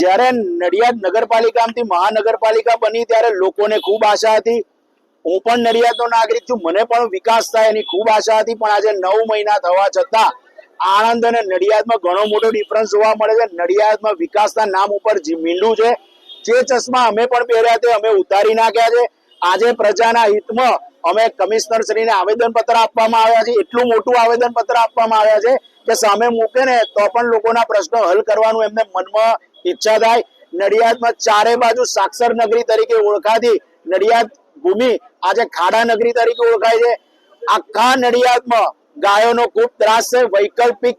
જ્યારે નડિયાદ નગરપાલિકામાંથી મહાનગરપાલિકા બની ત્યારે લોકોને ખૂબ આશા હતી. હું પણ નડિયાદનો નાગરિક છું. મને પણ વિકાસ થાય એની ખૂબ આશા હતી. પણ આજે નવ મહિના થવા છતાં આણંદ અને નડિયાદમાં ઘણો મોટો ડિફરન્સ જોવા મળે છે. નડિયાદમાં વિકાસના નામ ઉપર મીંડું છે. જે ચશ્મા અમે પણ પહેર્યા તે અમે ઉતારી નાખ્યા છે. આજે પ્રજાના હિતમાં અમે કમિશનર શ્રીને આવેદન પત્ર આપવામાં આવ્યા છે. એટલું મોટું આવેદન પત્ર આપવામાં આવ્યા છે કે સામે મૂકે ને તો પણ લોકોના પ્રશ્નો હલ કરવાનું એમને મનમાં ઈચ્છા થાય. નડિયાદમાં ચારે બાજુ સાક્ષર નગરી તરીકે ઓળખાતી નડિયાદ ભૂમિ આજે ખાડા નગરી તરીકે ઓળખાય છે. આખા નડિયાદમાં ગાયોનો ખૂબ ત્રાસ છે. વૈકલ્પિક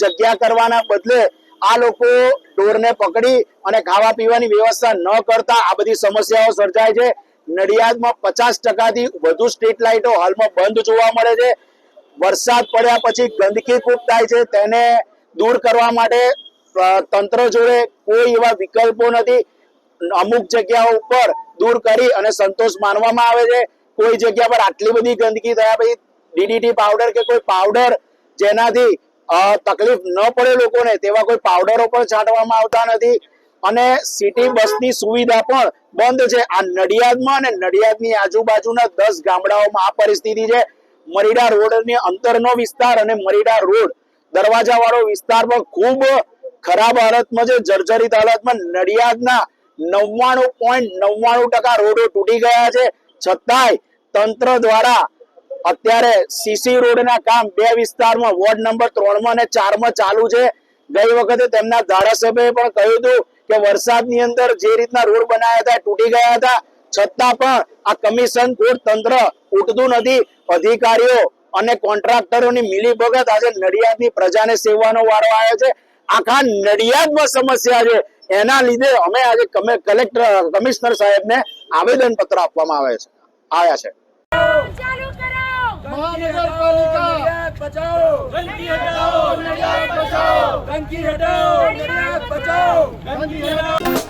જગ્યા કરવાના બદલે આ લોકો ઢોરને પકડી અને ખાવા પીવાની વ્યવસ્થા ન કરતા આ બધી સમસ્યાઓ સર્જાય છે. નડિયાદમાં પચાસ ટકાથી વધુ સ્ટ્રીટ લાઇટો હાલમાં બંધ જોવા મળે છે. વરસાદ પડ્યા પછી ગંદકી ખૂબ થાય છે, તેને દૂર કરવા માટે તંત્ર જોડે કોઈ એવા વિકલ્પો નથી. અમુક જગ્યાઓ ઉપર દૂર કરી અને સંતોષ માનવામાં આવે છે. કોઈ જગ્યા પર આટલી બધી ગંદકી થયા પછી ડીડીટી પાવડર કે કોઈ પાવડર જેનાથી તકલીફ ન પડે લોકોને, તેવા કોઈ પાવડરો પણ છાંટવામાં આવતા નથી. અને સિટી બસની સુવિધા પણ બંધ છે. આ નડિયાદમાં અને નડિયાદની આજુબાજુના દસ ગામડાઓમાં આ પરિસ્થિતિ છે. મરીડા રોડની અંતરનો વિસ્તાર અને મરીડા રોડ દરવાજા વાળો વિસ્તાર પણ ખૂબ ખરાબ હાલતમાં છે. જર્જરિત હાલતમાં નડિયાદના નવ્વાણું પોઈન્ટ નવ્વાણું ટકા રોડો તૂટી ગયા છે. છતાંય તંત્ર દ્વારા અત્યારે સીસી રોડના કામ બે વિસ્તારમાં વોર્ડ નંબર ત્રણમાં અને ચારમાં ચાલુ છે. ગઈ વખતે તેમના ધારાસભ્યએ પણ કહ્યું હતું કે વરસાદની અંદર જે રીતના રોડ બનાવ્યા હતા, તૂટી ગયા હતા છતાં પણ આ કમિશન કોર્ટ તંત્ર ઉઠતું નથી. અધિકારીઓ અને કોન્ટ્રાક્ટરોની મિલીભગત આજે નડિયાદની પ્રજાને સેવવાનો વારો આવ્યો છે. આખા નડિયાદમાં સમસ્યા છે. એના લીધે અમે આજે કમે- કલેક્ટર કમિશનર સાહેબને આવેદન પત્ર આપવામાં આવે છે. આવ્યા છે. મહાનગરપાલિકા! નડિયાદ બચાવો! ગંદકી હટાવો! નડિયાદ બચાવો! ગંદકી હટાવો! નડિયાદ બચાવો! ગંદકી હટાવો!